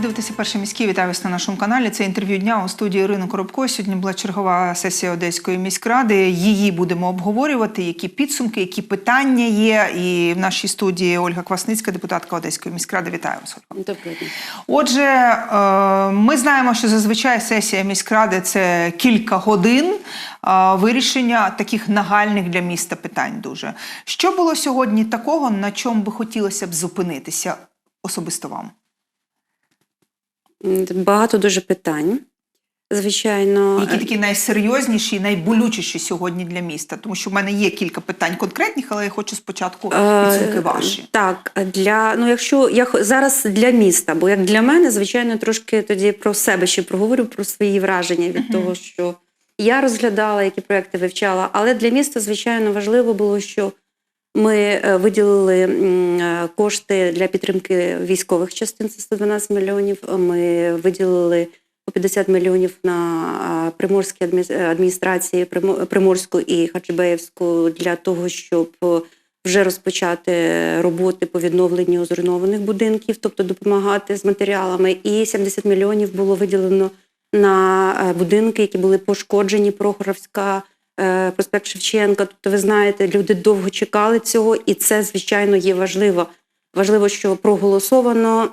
Ви дивитеся перший міський. Вітаю вас на нашому каналі. Це інтерв'ю дня у студії Ірини Коробко. Сьогодні була чергова сесія Одеської міськради. Її будемо обговорювати. Які підсумки, які питання є. І в нашій студії Ольга Квасницька, депутатка Одеської міськради. Вітаю вас. Доброго дня. Отже, е, ми знаємо, що зазвичай сесія міськради це кілька годин е, вирішення таких нагальних для міста питань. Дуже що було сьогодні такого, на чому би хотілося б зупинитися особисто вам? Багато дуже питань. Звичайно, Які е, такі найсерйозніші і найболючіші сьогодні для міста? Тому що в мене є кілька питань конкретних, але я хочу спочатку е, підсумки ваші. Так, для ну, якщо я зараз для міста, бо як для мене, звичайно, трошки тоді про себе ще проговорю про свої враження від Мгм. того, що я розглядала, які проекти вивчала. Але для міста, звичайно, важливо було, що ми е, виділили е, кошти для підтримки військових частин, це 112 мільйонів. Ми виділили по 50 мільйонів на приморські адмі- адміністрації Примо- Приморську і Хаджибеївську для того, щоб е, вже розпочати роботи по відновленню зруйнованих будинків, тобто допомагати з матеріалами. І 70 мільйонів було виділено на будинки, які були пошкоджені. Прохоровська, проспект Шевченка. Тобто, ви знаєте, люди довго чекали цього, і це звичайно є важливо. Важливо, що проголосовано,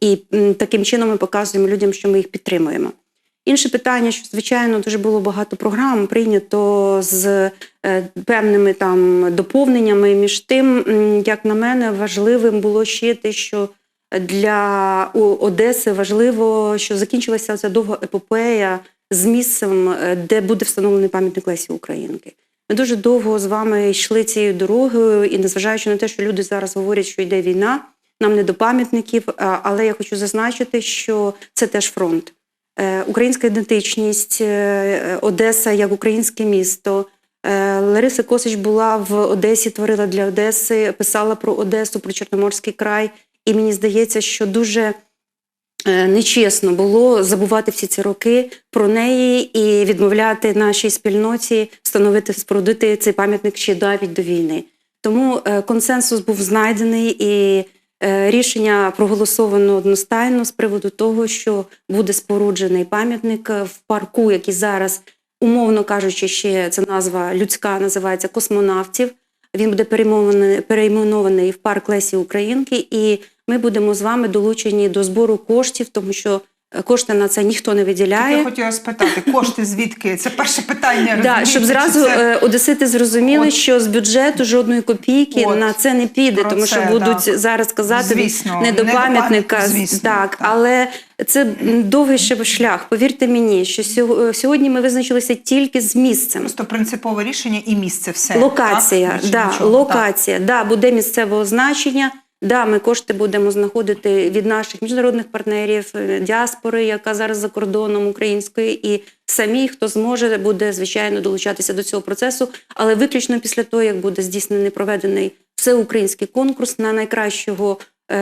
і таким чином ми показуємо людям, що ми їх підтримуємо. Інше питання, що звичайно дуже було багато програм прийнято з е, певними там доповненнями. Між тим, як на мене, важливим було ще те, що для Одеси важливо, що закінчилася ця довга епопея з місцем, е, де буде встановлений пам'ятник Лесі Українки. Ми дуже довго з вами йшли цією дорогою, і незважаючи на те, що люди зараз говорять, що йде війна, нам не до пам'ятників. Але я хочу зазначити, що це теж фронт. Е, Українська ідентичність, е, Одеса як українське місто. Е, Лариса Косич була в Одесі, творила для Одеси, писала про Одесу, про Чорноморський край. І мені здається, що дуже е, нечесно було забувати всі ці роки про неї і відмовляти нашій спільноті встановити спорудити цей пам'ятник ще навіть до війни. Тому е, консенсус був знайдений і е, рішення проголосовано одностайно з приводу того, що буде споруджений пам'ятник е, в парку, який зараз, умовно кажучи, ще це назва людська називається космонавтів. Він буде перейменований, в парк Лесі Українки, і ми будемо з вами долучені до збору коштів, тому що кошти на це ніхто не виділяє. Я хотіла спитати, кошти звідки? Це перше питання. Да, щоб зразу це- е, одесити зрозуміли, От. що з бюджету жодної копійки От. на це не піде, Про тому що це, будуть так. зараз казати Звісно, не до пам'ятника. звісно, так, так. але це довгий ще шлях. Повірте мені, що сьогодні ми визначилися тільки з місцем. Просто принципове рішення і місце все. Локація, так? Да, нічого, локація, да, буде місцевого значення. Да, ми кошти будемо знаходити від наших міжнародних партнерів, е, діаспори, яка зараз за кордоном української, і самі, хто зможе, буде звичайно долучатися до цього процесу, але виключно після того, як буде здійснений проведений всеукраїнський конкурс на найкращого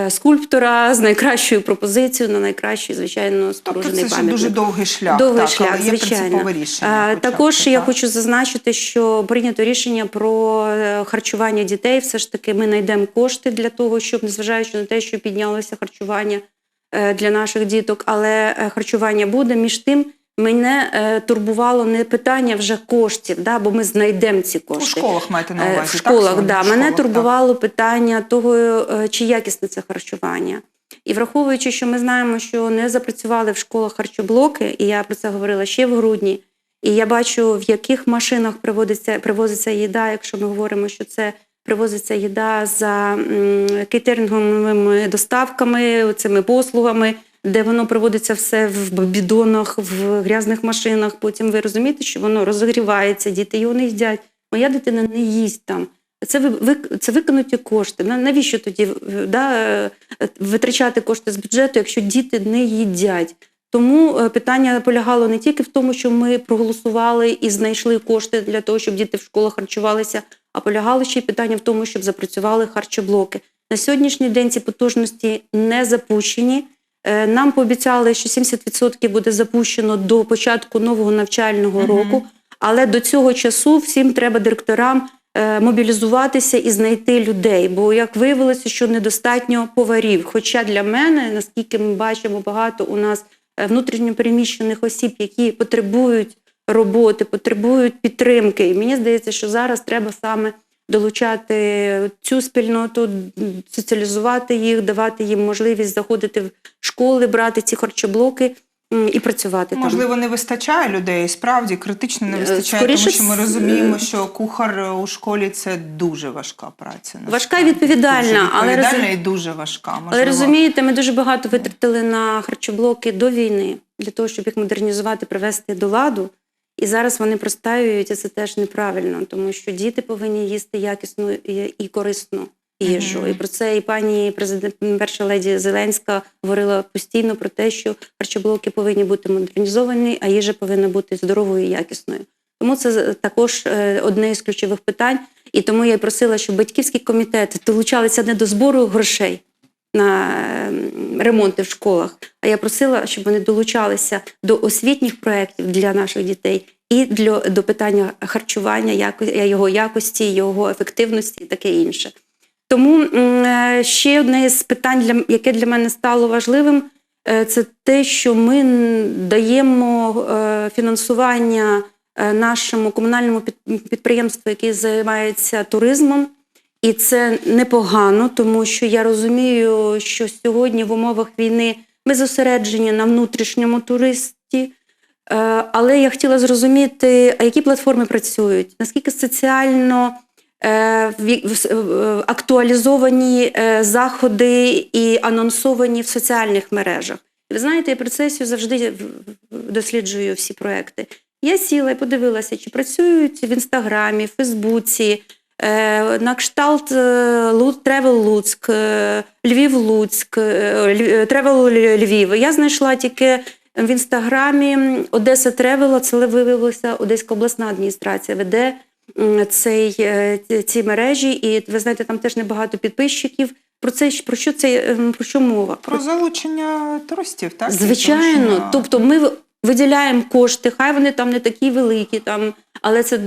скульптора з найкращою пропозицією, на найкращий, звичайно, Тобто споруджений це пам'ятник. дуже довгий шлях. Довгий так, шлях, але звичайно. принципове рішення. Хоча Також я хочу зазначити, що прийнято рішення про е, харчування дітей. Все ж таки, ми знайдемо кошти для того, щоб незважаючи на те, що піднялося харчування е, для наших діток, але е, харчування буде. Між тим, мене е, турбувало не питання вже коштів, да, бо ми знайдемо ці У школах маєте на Е, увазі. В школах, сьогодні? да. В Мене школах, турбувало питання того, е, чи якісне це харчування. І враховуючи, що ми знаємо, що не запрацювали в школах харчоблоки, і я про це говорила ще в грудні. І я бачу, в яких машинах приводиться, привозиться їда, якщо ми говоримо, що це привозиться їда за кейтеринговими доставками, цими послугами, де воно приводиться все в бідонах, в грязних машинах. Потім ви розумієте, що воно розігрівається, діти його не їдять. Моя дитина не їсть там. Це ви, це викинуті кошти. На- Навіщо тоді е, да, е, витрачати кошти з бюджету, якщо діти не їдять? Тому е, питання полягало не тільки в тому, що ми проголосували і знайшли кошти для того, щоб діти в школах харчувалися, а полягало ще й питання в тому, щоб запрацювали харчоблоки. На сьогоднішній день ці потужності не запущені. Е, Нам пообіцяли, що 70% буде запущено до початку нового навчального року, але до цього часу всім треба директорам е, мобілізуватися і знайти людей. Бо як виявилося, що недостатньо поварів. Хоча для мене, наскільки ми бачимо, багато у нас е, внутрішньопереміщених осіб, які потребують роботи, потребують підтримки. І мені здається, що зараз треба саме долучати цю спільноту, соціалізувати їх, давати їм можливість заходити в школи, брати ці харчоблоки і працювати там. Можливо, не вистачає людей, справді критично не Е, вистачає, скоріше тому що ми розуміємо, е, що кухар у школі це дуже важка праця. Важка і відповідальна, дуже але відповідальна розум- і дуже важка. Можливо. Але розумієте, ми дуже багато витратили на харчоблоки до війни для того, щоб їх модернізувати, привести до ладу. І зараз вони простаюють, і це теж неправильно, тому що діти повинні їсти якісну і, корисну їжу. Мгм. І про це і пані президент, перша леді Зеленська говорила постійно про те, що харчоблоки повинні бути модернізовані, а їжа повинна бути здоровою і якісною. Тому це також е, одне із ключових питань. І тому я й просила, щоб батьківські комітети долучалися не до збору грошей на ем, ремонти в школах, а я просила, щоб вони долучалися до освітніх проєктів для наших дітей і для, до питання харчування, яко, його якості, його ефективності і таке інше. Тому е, ще одне з питань, яке для мене стало важливим, е, це те, що ми даємо е, фінансування нашому комунальному під- підприємству, яке займається туризмом. І це непогано, тому що я розумію, що сьогодні в умовах війни ми зосереджені на внутрішньому туристі. Е, Але я хотіла зрозуміти, які платформи працюють, наскільки соціально е, актуалізовані е, заходи і анонсовані в соціальних мережах. Ви знаєте, я процесію завжди досліджую всі проекти. Я сіла і подивилася, чи працюють в інстаграмі, Фейсбуці, на кшталт е, Тревел Луцьк, е, Львів Луцьк, е, Тревел Львів. Я знайшла тільки в інстаграмі Одеса Тревела, це виявилося Одеська обласна адміністрація веде цей, е, ці- мережі, і ви знаєте, там теж небагато підписчиків. Про це про що це про що мова? Про залучення туристів, так? Звичайно, тобто ми виділяємо кошти, хай вони там не такі великі, там, але це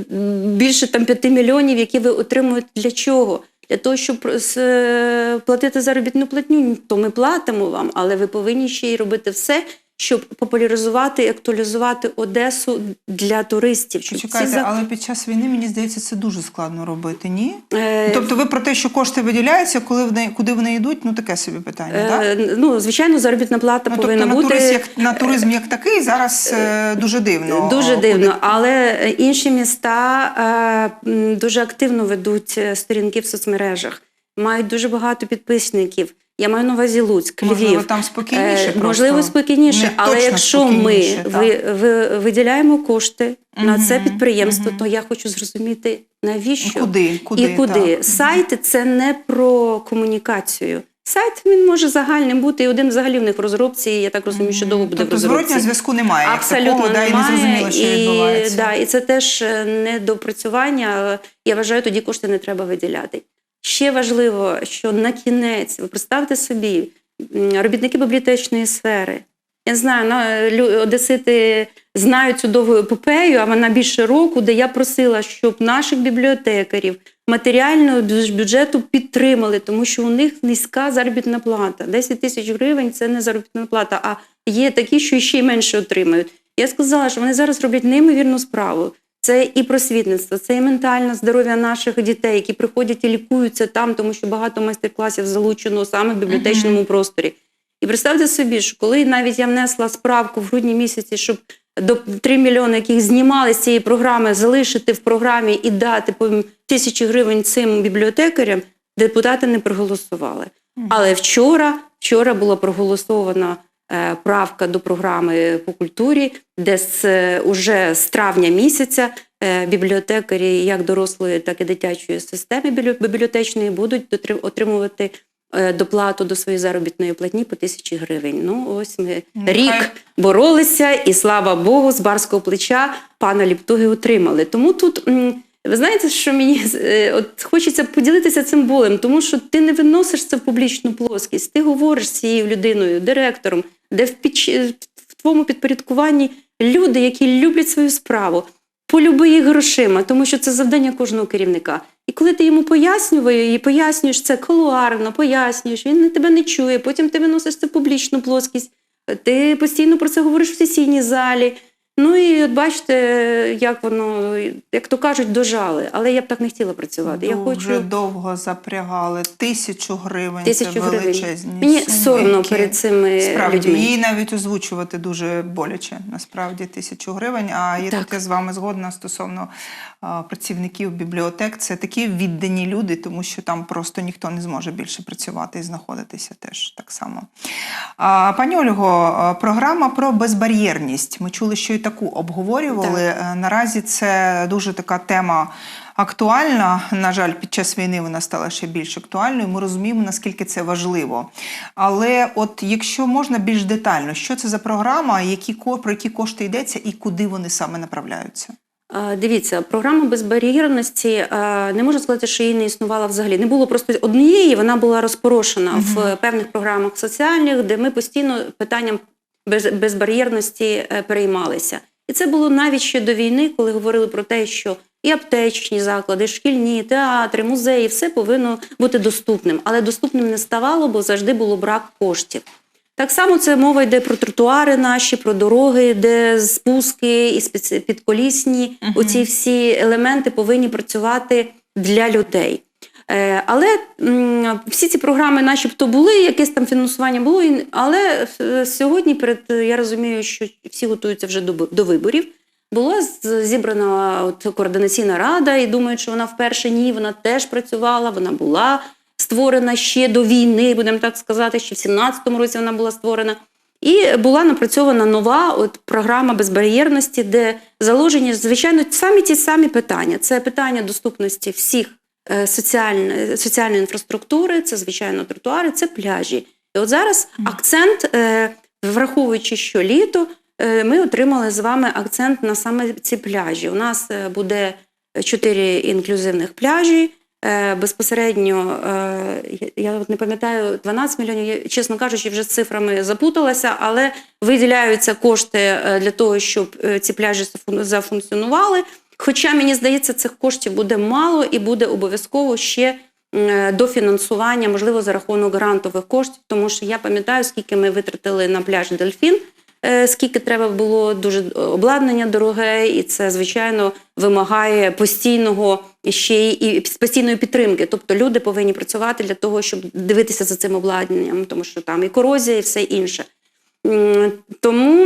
більше там 5 мільйонів, які ви отримуєте для чого? Для того, щоб е, платити заробітну платню, то ми платимо вам, але ви повинні ще й робити все, щоб популяризувати і актуалізувати Одесу для туристів. Щоб ці але під час війни мені здається, це дуже складно робити, ні? Е, Тобто, ви про те, що кошти виділяються, коли вони куди вони йдуть, ну таке собі питання, так? е, ну, звичайно, заробітна плата Ну, повинна тобто на, бути. турист, як, на туризм як такий зараз е, дуже дивно. Дуже е, дивно, але інші міста е, дуже активно ведуть е, сторінки в соцмережах, мають дуже багато підписників. Я маю на увазі Луцьк, Можливо, Львів. там спокійніше. Е, просто. Можливо, спокійніше, Не але якщо ми спокійніше, так. ви, ви, виділяємо кошти на це підприємство, мгм. то я хочу зрозуміти, навіщо Куди? Куди? і куди. так. Сайти це не про комунікацію. Сайт він може загальним бути, і один взагалі в них в розробці. Я так розумію, що довго буде Тобто в розробці. зворотнього зв'язку немає. Абсолютно такого, да, і не зрозуміло, що і, відбувається. да, і це теж е, недопрацювання. Я вважаю, тоді кошти не треба виділяти. Ще важливо, що на кінець, ви представте собі, робітники бібліотечної сфери. Я не знаю, одесити знають цю довгу епопею, а вона більше року, де я просила, щоб наших бібліотекарів матеріально з бюджету підтримали, тому що у них низька заробітна плата. 10 тисяч гривень це не заробітна плата, а є такі, що ще й менше отримають. Я сказала, що вони зараз роблять неймовірну справу. Це і просвітництво, це і ментальне здоров'я наших дітей, які приходять і лікуються там, тому що багато майстер-класів залучено саме в бібліотечному просторі. І представте собі, що коли навіть я внесла справку в грудні місяці, щоб до 3 мільйони, яких знімали з цієї програми, залишити в програмі і дати по тисячі гривень цим бібліотекарям, депутати не проголосували. Але вчора, вчора була проголосована правка до програми по культурі, де з, е, уже з травня місяця е, бібліотекарі як дорослої, так і дитячої системи бібліотечної будуть отримувати е, доплату до своєї заробітної платні по тисячі гривень. Ну ось ми Нехай- рік боролися, і слава Богу, з барського плеча пана Ліптуги отримали. Тому тут. м, ви знаєте, що мені е, от хочеться поділитися цим болем, тому що ти не виносиш це в публічну плоскість. Ти говориш з цією людиною, директором, де в, піч... в твоєму підпорядкуванні люди, які люблять свою справу, полюби їх грошима, тому що це завдання кожного керівника. І коли ти йому пояснюєш, і пояснюєш це колуарно, пояснюєш, він тебе не чує, потім ти виносиш це в публічну плоскість, ти постійно про це говориш в сесійній залі. Ну і от бачите, як воно, як то кажуть, дожали. Але я б так не хотіла працювати. Я Дуже хочу довго запрягали. Тисячу гривень. тисячу це гривень. величезні Мені соромно перед цими Справді, людьми. її навіть озвучувати дуже боляче, насправді, тисячу гривень. А я Так. я з вами згодна стосовно а, працівників бібліотек. Це такі віддані люди, тому що там просто ніхто не зможе більше працювати і знаходитися теж так само. Пані Ольго, програма про безбар'єрність. Ми чули, що і таку обговорювали. Е, Наразі це дуже така тема актуальна. На жаль, під час війни вона стала ще більш актуальною. Ми розуміємо, наскільки це важливо. Але от якщо можна більш детально, що це за програма, які про які кошти йдеться і куди вони саме направляються? Дивіться, програма безбар'єрності не можу сказати, що її не існувала взагалі. Не було просто однієї, вона була розпорошена в певних програмах соціальних, де ми постійно питанням безбар'єрності е, переймалися. І це було навіть ще до війни, коли говорили про те, що і аптечні заклади, і шкільні, театри, музеї, все повинно бути доступним. Але доступним не ставало, бо завжди було брак коштів. Так само це мова йде про тротуари наші, про дороги, де спуски і підколісні. Мгм. Оці всі елементи повинні працювати для людей. Е, Але всі ці програми, начебто, були, якесь там фінансування було, але е, сьогодні, перед я розумію, що всі готуються вже до, до виборів. Була зібрана от координаційна рада, і думаю, що вона вперше ні, вона теж працювала, вона була створена ще до війни, будемо так сказати, ще в 17-му році вона була створена. І була напрацьована нова от програма безбар'єрності, де заложені, звичайно, самі ті самі питання. Це питання доступності всіх е, соціальної, соціальної інфраструктури, це, звичайно, тротуари, це пляжі. І от зараз акцент, е, враховуючи, що літо, е, ми отримали з вами акцент на саме ці пляжі. У нас буде чотири інклюзивних пляжі. Е, Безпосередньо, е, я- от не пам'ятаю, 12 мільйонів, чесно кажучи, вже з цифрами запуталася, але виділяються кошти е, для того, щоб ці пляжі зафун- зафункціонували. Хоча мені здається, цих коштів буде мало і буде обов'язково ще дофінансування, можливо, за рахунок грантових коштів, тому що я пам'ятаю, скільки ми витратили на пляж Дельфін. Скільки треба було дуже обладнання дороге, і це звичайно вимагає постійного ще й і постійної підтримки. Тобто люди повинні працювати для того, щоб дивитися за цим обладнанням, тому що там і корозія, і все інше. Тому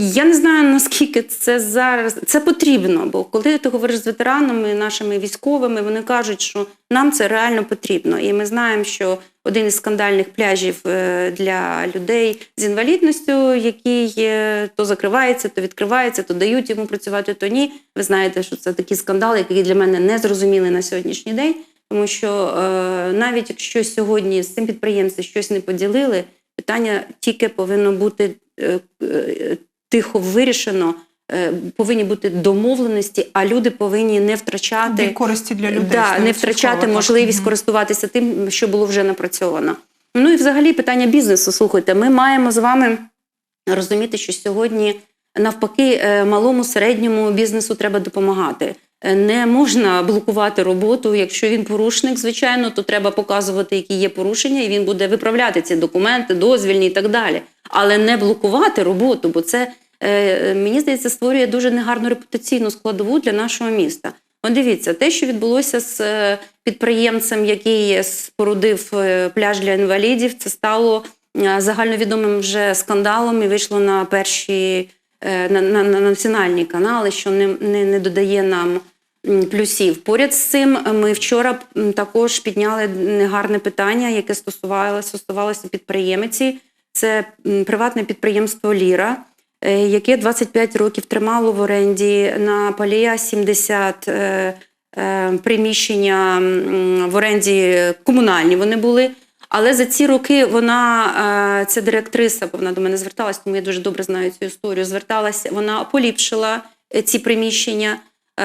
я не знаю наскільки це зараз це потрібно. Бо коли ти говориш з ветеранами, нашими військовими, вони кажуть, що нам це реально потрібно. І ми знаємо, що один із скандальних пляжів е, для людей з інвалідністю, який е, то закривається, то відкривається, то дають йому працювати, то ні. Ви знаєте, що це такі скандали, які для мене не зрозуміли на сьогоднішній день. Тому що е, навіть якщо сьогодні з цим підприємством щось не поділили, питання тільки повинно бути е, е, тихо вирішено, е, повинні бути домовленості, а люди повинні не втрачати користі для людей. да, не втрачати можливість Мгм. користуватися тим, що було вже напрацьовано. Ну і взагалі питання бізнесу. Слухайте, ми маємо з вами розуміти, що сьогодні навпаки малому середньому бізнесу треба допомагати. Не можна блокувати роботу. Якщо він порушник, звичайно, то треба показувати, які є порушення, і він буде виправляти ці документи, дозвільні і так далі. Але не блокувати роботу, бо це е, мені здається створює дуже негарну репутаційну складову для нашого міста. От дивіться, те, що відбулося з е, підприємцем, який спорудив е, пляж для інвалідів, це стало загальновідомим вже скандалом і вийшло на перші на, на, на національні канали, що не, не, не додає нам плюсів. Поряд з цим е, ми вчора також підняли негарне питання, яке стосувалося, стосувалося підприємиці. Це приватне підприємство Ліра, е, яке 25 років тримало в оренді на Палія 70 е, приміщення в оренді комунальні вони були. Але за ці роки вона, ця директриса, вона до мене зверталася, тому я дуже добре знаю цю історію. Зверталася, вона поліпшила ці приміщення,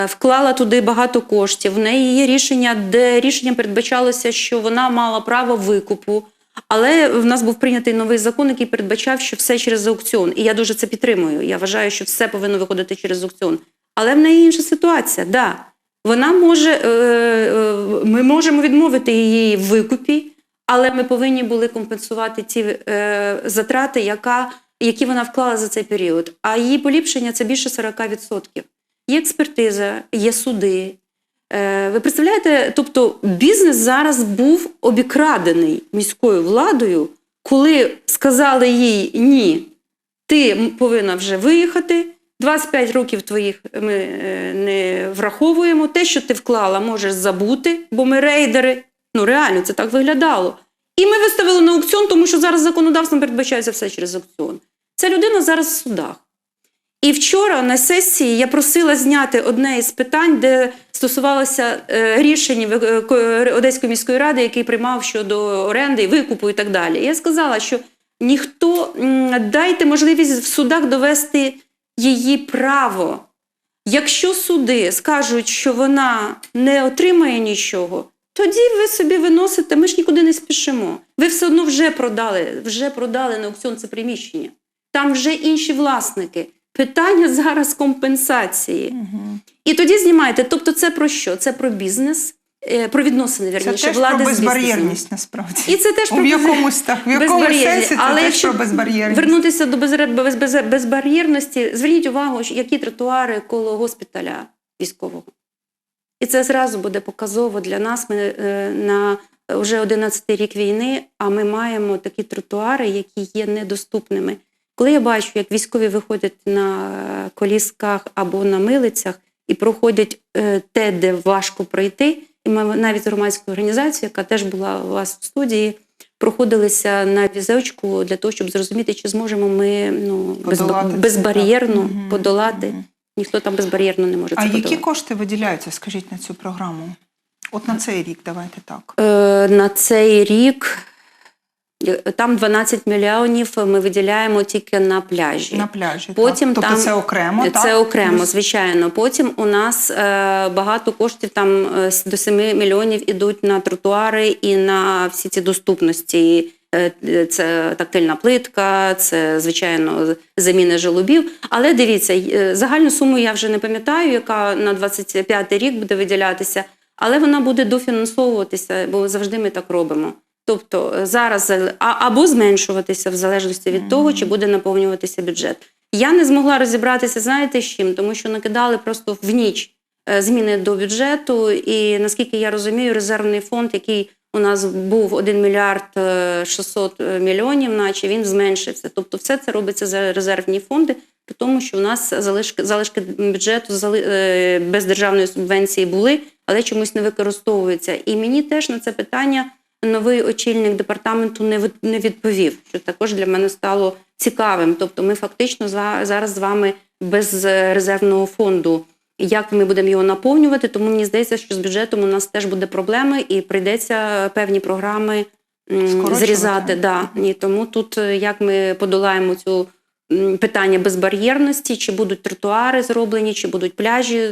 вклала туди багато коштів. В неї є рішення, де рішенням передбачалося, що вона мала право викупу. Але в нас був прийнятий новий закон, який передбачав, що все через аукціон. І я дуже це підтримую. Я вважаю, що все повинно виходити через аукціон. Але в неї інша ситуація. Да. Вона може, е, е, ми можемо відмовити її в викупі, але ми повинні були компенсувати ті е, затрати, яка, які вона вклала за цей період. А її поліпшення це більше 40%. Є експертиза, є суди. Е, ви представляєте, тобто бізнес зараз був обікрадений міською владою, коли сказали їй ні, ти повинна вже виїхати. 25 років твоїх ми е, не враховуємо. Те, що ти вклала, можеш забути, бо ми рейдери. Ну реально це так виглядало. І ми виставили на аукціон, тому що зараз законодавством передбачається все через аукціон. Ця людина зараз в судах. І вчора на сесії я просила зняти одне із питань, де стосувалося е, рішень Одеської міської ради, який приймав щодо оренди, викупу і так далі. Я сказала, що ніхто дайте можливість в судах довести її право. Якщо суди скажуть, що вона не отримає нічого, тоді ви собі виносите, ми ж нікуди не спішимо. Ви все одно вже продали, вже продали на аукціон це приміщення. Там вже інші власники. Питання зараз компенсації. І тоді знімаєте. Тобто, це про що? Це про бізнес, е, про відносини Це теж влади про безбар'єрність насправді. І це теж про без- якомусь так, в безбар'єрність. сенсі це Але теж про безбар'єрність. вернутися до безбар'єрності, зверніть увагу, які тротуари коло госпіталя військового. І це зразу буде показово для нас. Ми е, на вже 11 рік війни, а ми маємо такі тротуари, які є недоступними. Коли я бачу, як військові виходять на колісках або на милицях і проходять е, те, де важко пройти, і навіть з громадською організацією, яка теж була у вас в студії, проходилися на візочку для того, щоб зрозуміти, чи зможемо ми ну, Подолати безбар'єрно так. Подолати. мгм. Ніхто там безбар'єрно не може А це які кошти виділяються, скажіть, на цю програму? От на цей рік, давайте так. Е, на цей рік е, там 12 мільйонів ми виділяємо тільки на пляжі. На пляжі. Потім так. Тобто там- це окремо, так? Це окремо, звичайно. Потім у нас е, багато коштів там е, до 7 мільйонів ідуть на тротуари і на всі ці доступності. Е, е, Це тактильна плитка, це звичайно заміна желобів. Але дивіться, е, загальну суму я вже не пам'ятаю, яка на 25 рік буде виділятися, але вона буде дофінансовуватися, бо завжди ми так робимо. Тобто е, зараз або зменшуватися в залежності від того, чи буде наповнюватися бюджет. Я не змогла розібратися, знаєте, з чим, тому що накидали просто в ніч е, зміни до бюджету. І наскільки я розумію, резервний фонд, який у нас був 1 мільярд е, 600 мільйонів, наче він зменшився. Тобто, все це робиться за резервні фонди, при тому, що у нас залишки, залишки бюджету е, без державної субвенції були, але чомусь не використовуються. І мені теж на це питання новий очільник департаменту не відповів, що також для мене стало цікавим. Тобто, ми фактично зараз з вами без резервного фонду. Як ми будемо його наповнювати? Тому мені здається, що з бюджетом у нас теж буде проблеми, і прийдеться певні програми зрізати. Да. І тому тут е, як ми подолаємо цю питання безбар'єрності, чи будуть тротуари зроблені, чи будуть пляжі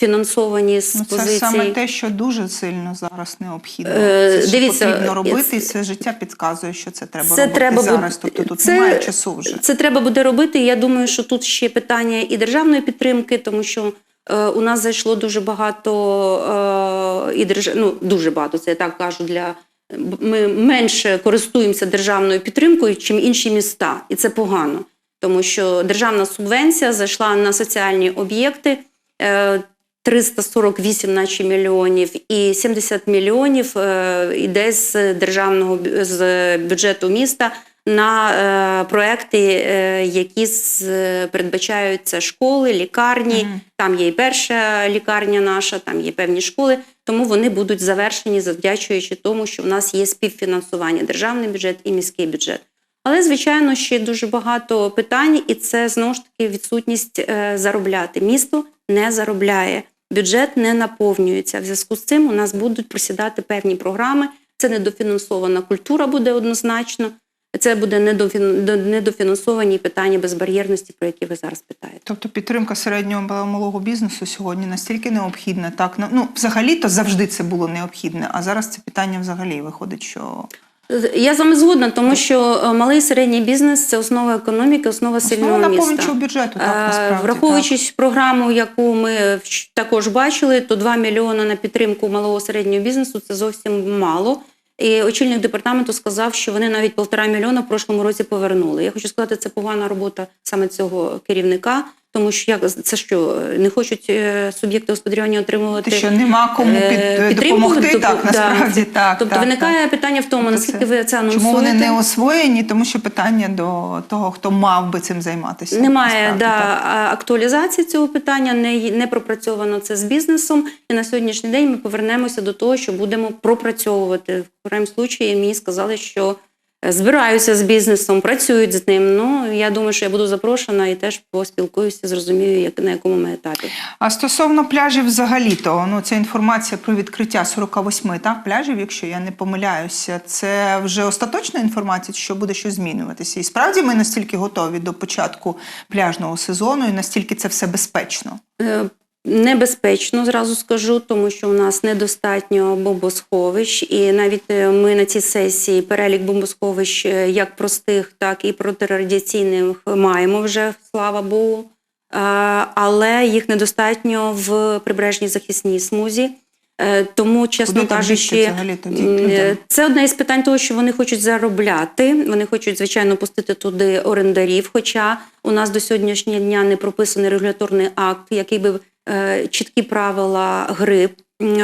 дофінансовані з Ну, це позиції. саме те, що дуже сильно зараз необхідно. Е, це дивіться, потрібно робити, це- і це життя підказує, що це треба Це робити треба зараз. Тобто тут це- немає часу вже. Це треба буде робити. Я думаю, що тут ще питання і державної підтримки, тому що е, у нас зайшло дуже багато е, і держ... ну, дуже багато, це я так кажу, для ми менше користуємося державною підтримкою, чим інші міста, і це погано, тому що державна субвенція зайшла на соціальні об'єкти. Е, 348 наче мільйонів і 70 мільйонів е, йде з державного з бюджету міста на е, проекти, е, які передбачаються школи, лікарні. Мгм. Там є і перша лікарня наша, там є певні школи. Тому вони будуть завершені, завдячуючи тому, що в нас є співфінансування державний бюджет і міський бюджет. Але, звичайно, ще дуже багато питань, і це знову ж таки відсутність заробляти. Місто не заробляє, бюджет не наповнюється. В зв'язку з цим у нас будуть просідати певні програми. Це недофінансована культура буде однозначно. Це буде недофін- недофінансовані питання безбар'єрності, про які ви зараз питаєте. Тобто підтримка середнього малого бізнесу сьогодні настільки необхідна. Так, ну, ну взагалі-то завжди це було необхідне, а зараз це питання взагалі виходить, що Я з вами згодна, тому що е, малий і середній бізнес це основа економіки, основа сильного Основа міста. наповнюючого бюджету, так, Е, насправді. Враховуючи програму, яку ми також бачили, то 2 мільйони на підтримку малого і середнього бізнесу це зовсім мало. І очільник департаменту сказав, що вони навіть півтора мільйона в прошлому році повернули. Я хочу сказати, це погана робота саме цього керівника, тому що як це що не хочуть е, суб'єкти господарювання отримувати Те, що нема кому е, під, підтримку, допомогти, допо- так, да. насправді так. Тобто так, виникає так. питання в тому, Тобто наскільки це- ви це анонсуєте. Чому вони не освоєні? Тому що питання до того, хто мав би цим займатися. Немає да, так. актуалізації цього питання, не, не пропрацьовано це з бізнесом. І на сьогоднішній день ми повернемося до того, що будемо пропрацьовувати. В крайньому случаї мені сказали, що е, збираються з бізнесом, працюють з ним. Ну я думаю, що я буду запрошена і теж поспілкуюся, зрозумію, як на якому ми етапі. А стосовно пляжів взагалі-то, ну ця інформація про відкриття 48 так, пляжів, якщо я не помиляюся, це вже остаточна інформація, що буде щось змінюватися? І справді ми настільки готові до початку пляжного сезону, і настільки це все безпечно. Небезпечно зразу скажу, тому що у нас недостатньо бомбосховищ, і навіть е, ми на цій сесії перелік бомбосховищ е, як простих, так і протирадіаційних маємо вже, слава Богу. Але їх недостатньо в прибережній захисній смузі. Е, Тому, чесно Куди кажучи, бігти взагалі тоді м, людям? е, це одне із питань того, що вони хочуть заробляти. Вони хочуть, звичайно, пустити туди орендарів. Хоча у нас до сьогоднішнього дня не прописаний регуляторний акт, який би е, чіткі правила гри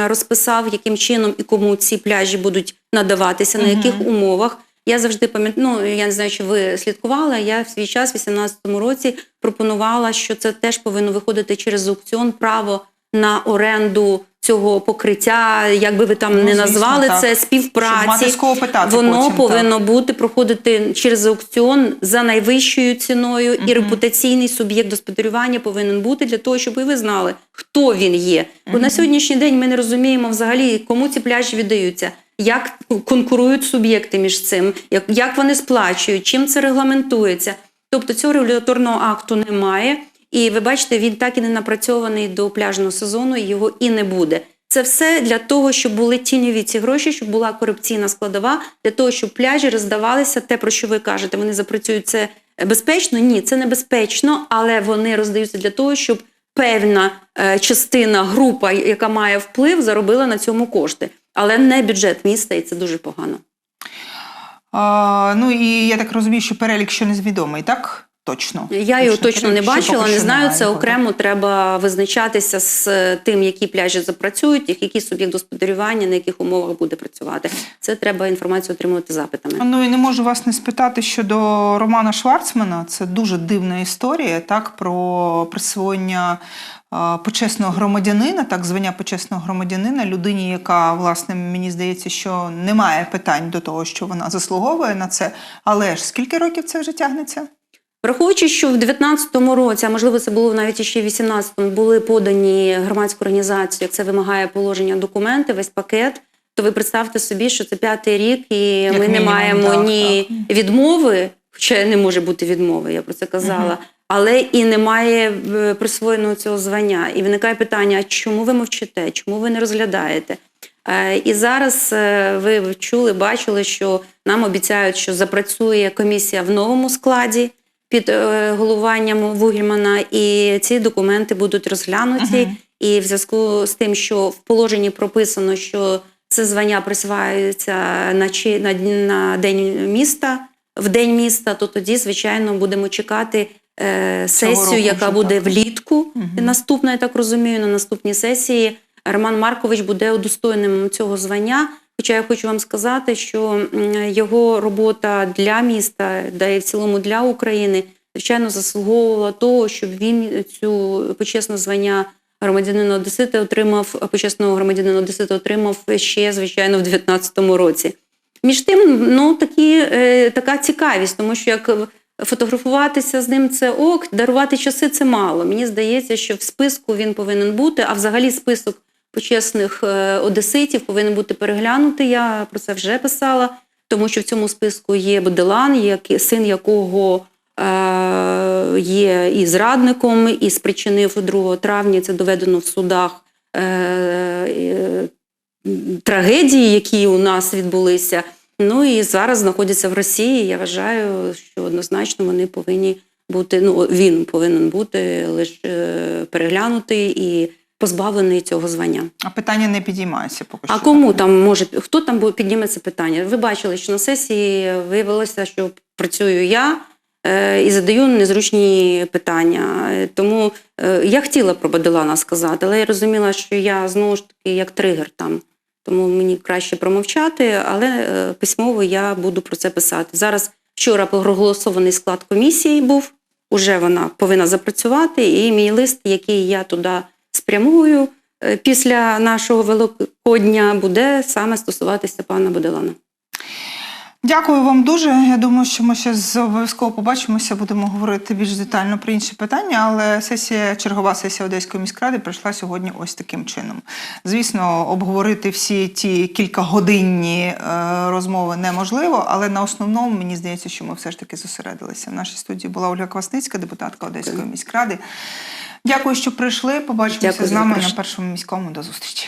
розписав, яким чином і кому ці пляжі будуть надаватися, на яких умовах. Я завжди пам'ятаю, ну я не знаю, чи ви слідкували. Я в свій час, в 18-му році, пропонувала, що це теж повинно виходити через аукціон право на оренду цього покриття, як би ви там Ну, не звісно, назвали, так. це Щоб співпраці. питати Воно потім, повинно бути проходити через аукціон за найвищою ціною, і репутаційний суб'єкт господарювання повинен бути для того, щоб і ви знали, хто він є. Бо на сьогоднішній день ми не розуміємо взагалі, кому ці пляжі віддаються. Як конкурують суб'єкти між цим, як, як вони сплачують, чим це регламентується. Тобто цього регуляторного акту немає, і ви бачите, він так і не напрацьований до пляжного сезону, його і не буде. Це все для того, щоб були тіньові ці гроші, щоб була корупційна складова, для того, щоб пляжі роздавалися. Те, про що ви кажете, вони запрацюють це безпечно. Ні, це небезпечно, але вони роздаються для того, щоб певна е, частина група, яка має вплив, заробила на цьому кошти, але не бюджет міста, і це дуже погано. А, ну і я так розумію, що перелік ще не відомий, так? Точно. Я його точно не бачила, не знаю. Це окремо треба визначатися з тим, які пляжі запрацюють, як- який суб'єкт господарювання, на яких умовах буде працювати. Це треба інформацію отримувати запитами. Ну і не можу вас не спитати щодо Романа Шварцмана. Це дуже дивна історія, так, про присвоєння почесного громадянина, так, звання почесного громадянина, людині, яка, власне, мені здається, що немає питань до того, що вона заслуговує на це. Але ж скільки років це вже тягнеться? Враховуючи, що в 19-му році, а можливо, це було навіть ще в 18-му, були подані громадську організацію, як це вимагає положення документи, весь пакет. То ви представте собі, що це п'ятий рік, і Як ми не маємо так, ні відмови, хоча не може бути відмови, я про це казала. Але і немає е, присвоєного цього звання. І виникає питання: чому ви мовчите? Чому ви не розглядаєте? Е, І зараз е, ви чули, бачили, що нам обіцяють, що запрацює комісія в новому складі під е, головуванням Вугельмана, і ці документи будуть розглянуті. Мгм. І в зв'язку з тим, що в положенні прописано, що це звання присваюється на, чи- на, на день міста, в день міста, то тоді, звичайно, будемо чекати е, сесію, року яка буде так. влітку. Мгм. Наступна, я так розумію, на наступній сесії Роман Маркович буде удостоєним цього звання. Хоча я хочу вам сказати, що його робота для міста, да і в цілому для України, звичайно, заслуговувала того, щоб він цю почесне звання громадянина Одесити отримав, почесного громадянина Одесити отримав ще, звичайно, в 19-му році. Між тим, ну такі, е, така цікавість, тому що як фотографуватися з ним це ок, дарувати часи це мало. Мені здається, що в списку він повинен бути, а взагалі список почесних е, одеситів повинен бути переглянутий. Я про це вже писала, тому що в цьому списку є Боделан, син якого е, є і зрадником, і спричинив 2 травня. Це доведено в судах. е, Трагедії, які у нас відбулися, Ну і зараз знаходяться в Росії. Я вважаю, що однозначно вони повинні бути. Ну він повинен бути лише переглянутий і позбавлений цього звання. А питання не підіймається поки що. А кому там може хто там буде- підніме це питання? Ви бачили, що на сесії виявилося, що працюю я е, і задаю незручні питання. Е, Тому е, я хотіла про Баделана сказати, але я розуміла, що я знову ж таки як тригер там. Тому мені краще промовчати, але письмово я буду про це писати. Зараз вчора проголосований склад комісії був, уже вона повинна запрацювати, і мій лист, який я туди спрямую е, після нашого Великодня, буде саме стосуватися пана Боделана. Дякую вам дуже. Я думаю, що ми ще обов'язково побачимося, будемо говорити більш детально про інші питання. Але сесія, чергова сесія Одеської міськради пройшла сьогодні ось таким чином. Звісно, обговорити всі ті кількагодинні е, розмови неможливо, але на основному мені здається, що ми все ж таки зосередилися. В нашій студії була Ольга Квасницька, депутатка Одеської міськради. Дякую, що прийшли. Побачимося Дякую з нами на першому міському. До зустрічі.